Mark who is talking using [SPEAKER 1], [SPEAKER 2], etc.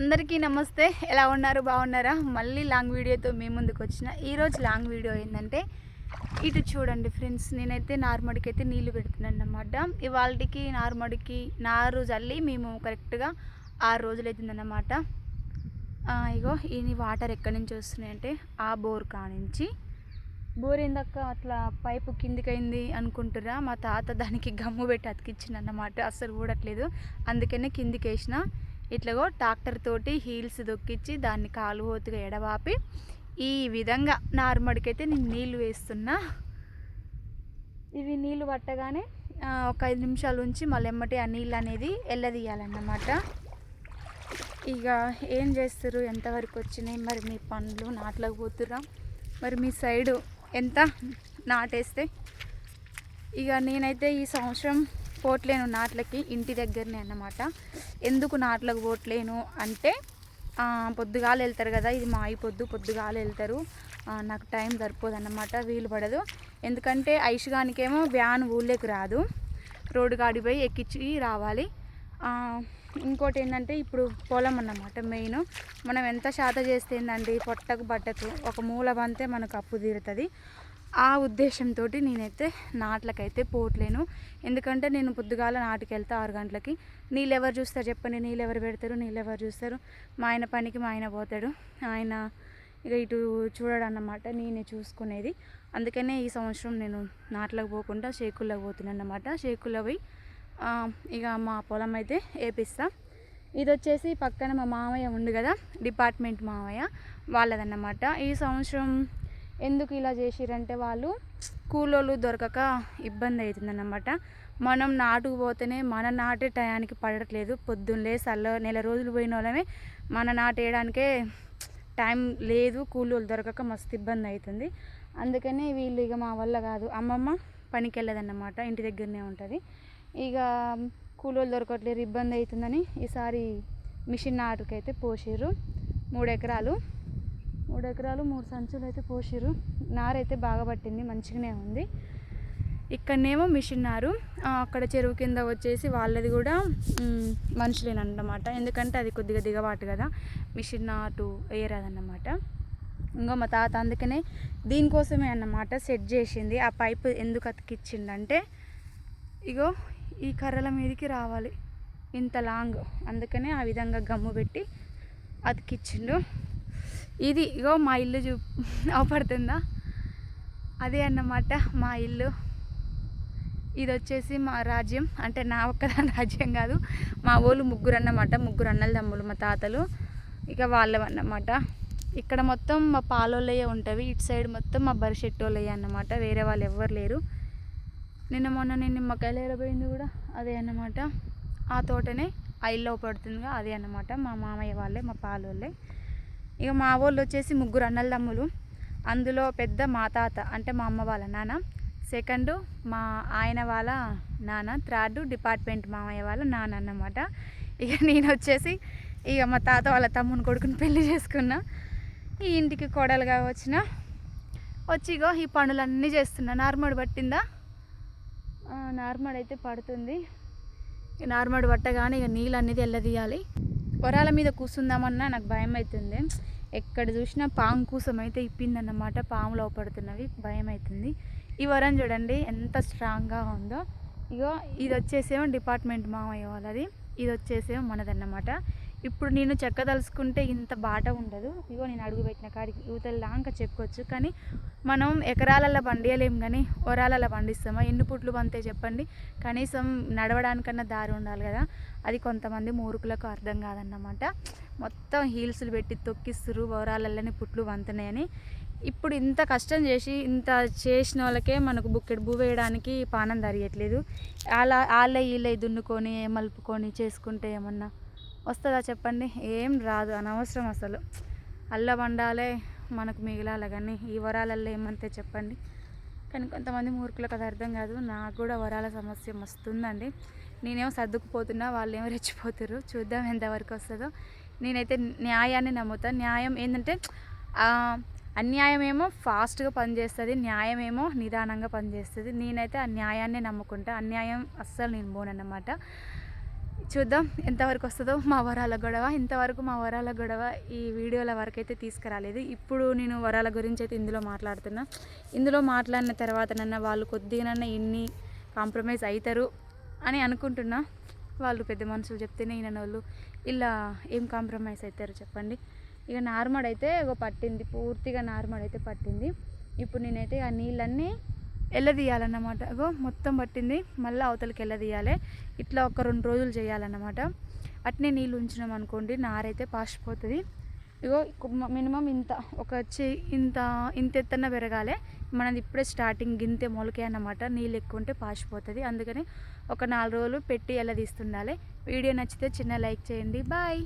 [SPEAKER 1] అందరికీ నమస్తే. ఎలా ఉన్నారు? బాగున్నారా? మళ్ళీ లాంగ్ వీడియోతో మీ ముందుకు వచ్చిన ఈరోజు లాంగ్ వీడియో ఏంటంటే ఇటు చూడండి ఫ్రెండ్స్ నేనైతే నార్మడికి అయితే నీళ్ళు పెడుతున్నాను అనమాట ఇవాళకి నార్మడికి నారు చల్లి మేము కరెక్ట్గా ఆరు రోజులు అవుతుందన్నమాట ఇగో ఈ వాటర్ ఎక్కడి నుంచి వస్తున్నాయంటే ఆ బోర్ కానించి బోర్ ఏందక్క? అట్లా పైపు కిందికి అయింది అనుకుంటురా? మా తాత దానికి గమ్ము పెట్టి అతికిచ్చిందన్నమాట అస్సలు ఊడట్లేదు. అందుకనే కిందికి వేసిన ఇట్లాగో ట్రాక్టర్ తోటి హీల్స్ దొక్కిచ్చి దాన్ని కాలువోతుగా ఎడవాపి ఈ విధంగా నార్మడికైతే నేను నీళ్ళు వేస్తున్నా. ఇవి నీళ్ళు పట్టగానే ఒక ఐదు నిమిషాలు ఉంచి మళ్ళీ ఎమ్మటి ఆ నీళ్ళు అనేది ఎల్లదీయాలన్నమాట. ఇక ఏం చేస్తారు ఎంతవరకు వచ్చినాయి? మరి మీ పండ్లు నాట్లకు పోతురా మరి మీ సైడు ఎంత నాటేస్తే? ఇక నేనైతే ఈ సంవత్సరం పోట్లేను నాట్లకి ఇంటి దగ్గరనే అన్నమాట. ఎందుకు నాట్లకు పోట్లేను అంటే పొద్దుగాలు వెళ్తారు కదా ఇది మా అయి పొద్దు పొద్దుగాలు వెళ్తారు. నాకు టైం సరిపోదు అన్నమాట వీలు పడదు. ఎందుకంటే ఐషుగానికేమో వ్యాన్ ఊళ్ళోకి రాదు. రోడ్డు గాడి పోయి ఎక్కించి రావాలి. ఇంకోటి ఏంటంటే ఇప్పుడు పొలం అన్నమాట మెయిన్. మనం ఎంత శాత చేస్తే ఏంటండి పొట్టకు బట్టకు ఒక మూల బంతే మనకు అప్పు తీరుతుంది. ఆ ఉద్దేశంతో నేనైతే నాట్లకైతే పోట్లేను. ఎందుకంటే నేను పొద్దుగాల నాటుకు వెళ్తా ఆరు గంటలకి. నీళ్ళు ఎవరు చూస్తారు చెప్పండి? నీళ్ళు ఎవరు పెడతారు? నీళ్ళు ఎవరు చూస్తారు? మా ఆయన పనికి మా ఆయన పోతాడు. ఆయన ఇక ఇటు చూడడం అన్నమాట నేనే చూసుకునేది. అందుకనే ఈ సంవత్సరం నేను నాట్లకు పోకుండా షేకుల్లోకి పోతున్నాను అన్నమాట షేకుల్లో పోయి ఇక మా పొలం అయితే వేపిస్తా. ఇది వచ్చేసి పక్కన మా మామయ్య ఉండు కదా డిపార్ట్మెంట్ మామయ్య వాళ్ళదన్నమాట. ఈ సంవత్సరం ఎందుకు ఇలా చేసిరంటే వాళ్ళు కూలోళ్ళు దొరకక ఇబ్బంది అవుతుందన్నమాట మనం నాటుకు పోతేనే మన నాటే టయానికి పడట్లేదు. పొద్దున్నే సల్ల నెల రోజులు పోయిన వాళ్ళమే మన నాటేయడానికే టైం లేదు. కూలోళ్ళు దొరకక మస్తు ఇబ్బంది అవుతుంది అందుకనే వీళ్ళు ఇక మా వల్ల కాదు. అమ్మమ్మ పనికి వెళ్ళదన్నమాట ఇంటి దగ్గరనే ఉంటుంది. ఇక కూలోళ్ళు దొరకట్లేరు. ఇబ్బంది అవుతుందని ఈసారి మిషన్ నాటుకైతే పోసారు మూడు ఎకరాలు మూడు ఎకరాలు మూడు సంచులు అయితే పోసిరు నారైతే బాగా పట్టింది మంచిగానే ఉంది. ఇక్కడనేమో మిషన్ నారు. అక్కడ చెరువు కింద వచ్చేసి వాళ్ళది కూడా మ్, మనుషులేనన్నమాట. ఎందుకంటే అది కొద్దిగా దిగబాటు కదా. మిషన్ నాటు వేయరాదన్నమాట ఇంకో మా తాత అందుకనే దీనికోసమే అన్నమాట సెట్ చేసింది. ఆ పైపు ఎందుకు అతికిచ్చిందంటే ఇగో ఈ కర్రల మీదకి రావాలి. ఇంత లాంగ్. అందుకనే ఆ విధంగా గమ్ము పెట్టి అతికిచ్చిండు. ఇది ఇగో మా ఇల్లు చూ అవపడుతుందా? అదే అన్నమాట మా ఇల్లు. ఇది వచ్చేసి మా రాజ్యం. అంటే నా ఒక్కదాని రాజ్యం కాదు మా వాళ్ళు ముగ్గురు అన్నమాట. ముగ్గురు అన్నల తమ్ములు మా తాతలు. ఇక వాళ్ళవన్నమాట ఇక్కడ మొత్తం మా పాలోళ్ళయే ఉంటవి. ఇటు సైడ్ మొత్తం మా బరిషెట్టోళ్ళయ్యే అన్నమాట. వేరే వాళ్ళు ఎవ్వరు లేరు. నిన్న మొన్న నేను నిమ్మకాయలు ఎరబోయింది కూడా అదే అన్నమాట. ఆ తోటనే ఆ ఇల్లు పడుతుందిగా అదే అన్నమాట. మా మామయ్య వాళ్ళే మా పాలోళ్ళే. ఇక మా వాళ్ళు వచ్చేసి ముగ్గురు అన్నల తమ్ములు అందులో పెద్ద మా తాత అంటే మా అమ్మ వాళ్ళ నాన్న. సెకండ్ మా ఆయన వాళ్ళ నాన్న. థర్డ్ డిపార్ట్మెంట్ మామయ్య వాళ్ళ నాన్న అన్నమాట. ఇక నేను వచ్చేసి ఇక మా తాత వాళ్ళ తమ్ముని కొడుకుని పెళ్ళి చేసుకున్నా. ఈ ఇంటికి కోడలుగా వచ్చిన. వచ్చి ఇగో ఈ పనులన్నీ చేస్తున్నా. నార్మల్ పట్టిందా? ఆ, నార్మల్ అయితే పడుతుంది. ఈ నార్మల్ పట్టగానే ఇక నీళ్ళు అనేది ఎల్లదీయాలి పొరాల మీద కూర్చుందామన్నా నాకు భయం అవుతుంది ఎక్కడ చూసినా పాము కూసం అయితే ఇప్పిందన్నమాట. పాము లోపడుతున్నవి. భయం అవుతుంది ఈ వరం చూడండి ఎంత స్ట్రాంగ్గా ఉందో. ఇగో ఇది వచ్చేసేమో డిపార్ట్మెంట్ మామయ్య వాళ్ళది. ఇది వచ్చేసేమో మనదన్నమాట. ఇప్పుడు నేను చెక్క తలుసుకుంటే ఇంత బాట ఉండదు. ఇగో నేను అడుగు పెట్టిన కాడికి యువతలు దాకా చెప్పుకోవచ్చు. కానీ మనం ఎకరాలలో పండియలేం కానీ ఒరాలలో పండిస్తామా? ఎన్ని పుట్లు పంతే చెప్పండి. కనీసం నడవడానికన్నా దారి ఉండాలి కదా. అది కొంతమంది మూర్ఖులకు అర్థం కాదన్నమాట. మొత్తం హీల్స్లు పెట్టి తొక్కిస్తురు వరాలలోనే పుట్లు వంతున్నాయని ఇప్పుడు ఇంత కష్టం చేసి ఇంత చేసిన వాళ్ళకే మనకు బుక్కెడు భూ వేయడానికి పానం దరియట్లేదు అలా వాళ్ళే వీళ్ళే దున్నుకొని మలుపుకొని చేసుకుంటే ఏమన్నా వస్తుందా చెప్పండి? ఏం రాదు అనవసరం అసలు. అల్ల వండాలే మనకు మిగిలాలి కానీ ఈ వరాలల్లో ఏమంతే చెప్పండి? కానీ కొంతమంది మూర్ఖులకు అది అర్థం కాదు. నాకు కూడా వరాల సమస్య మస్తుందండి. నేనేమో సర్దుకుపోతున్నా వాళ్ళు ఏమో రెచ్చిపోతారు చూద్దాం ఎంతవరకు వస్తుందో. నేనైతే న్యాయాన్ని నమ్ముతాను న్యాయం ఏంటంటే ఆ, అన్యాయం ఏమో ఫాస్ట్గా పనిచేస్తుంది న్యాయం ఏమో నిదానంగా పనిచేస్తుంది. నేనైతే ఆ న్యాయాన్ని నమ్ముకుంటా. అన్యాయం అస్సలు నేను పోనన్నమాట చూద్దాం ఎంతవరకు వస్తుందో మా వరాల గొడవ ఇంతవరకు మా వరాల గొడవ ఈ వీడియోల వరకు అయితే తీసుకురాలేదు. ఇప్పుడు నేను వరాల గురించి అయితే ఇందులో మాట్లాడుతున్నా. ఇందులో మాట్లాడిన తర్వాత నన్న వాళ్ళు కొద్దిగానన్నా ఎన్ని కాంప్రమైజ్ అవుతారు అని అనుకుంటున్నా. వాళ్ళు పెద్ద మనుషులు చెప్తేనే ఈయన వాళ్ళు ఇలా ఏం కాంప్రమైజ్ అవుతారు చెప్పండి. ఇక నార్మల్ అయితే పట్టింది. పూర్తిగా నార్మల్ అయితే పట్టింది. ఇప్పుడు నేనైతే ఆ నీళ్ళన్నీ ఎల్లదీయాలన్నమాట. ఇగో మొత్తం పట్టింది. మళ్ళీ అవతలకి ఎల్లదీయాలి. ఇట్లా ఒక రెండు రోజులు చేయాలన్నమాట. అట్నే నీళ్ళు ఉంచినాం అనుకోండి నారైతే పాసిపోతుంది. ఇగో మినిమం ఇంత ఒక ఇంత ఇంత ఎత్తన పెరగాలి. మనది ఇప్పుడే స్టార్టింగ్ గింతే మొలకే అన్నమాట. నీళ్ళు ఎక్కువ ఉంటే పాసిపోతుంది. అందుకని ఒక నాలుగు రోజులు పెట్టి ఎలా తీస్తుండాలి వీడియో నచ్చితే చిన్న లైక్ చేయండి. బాయ్!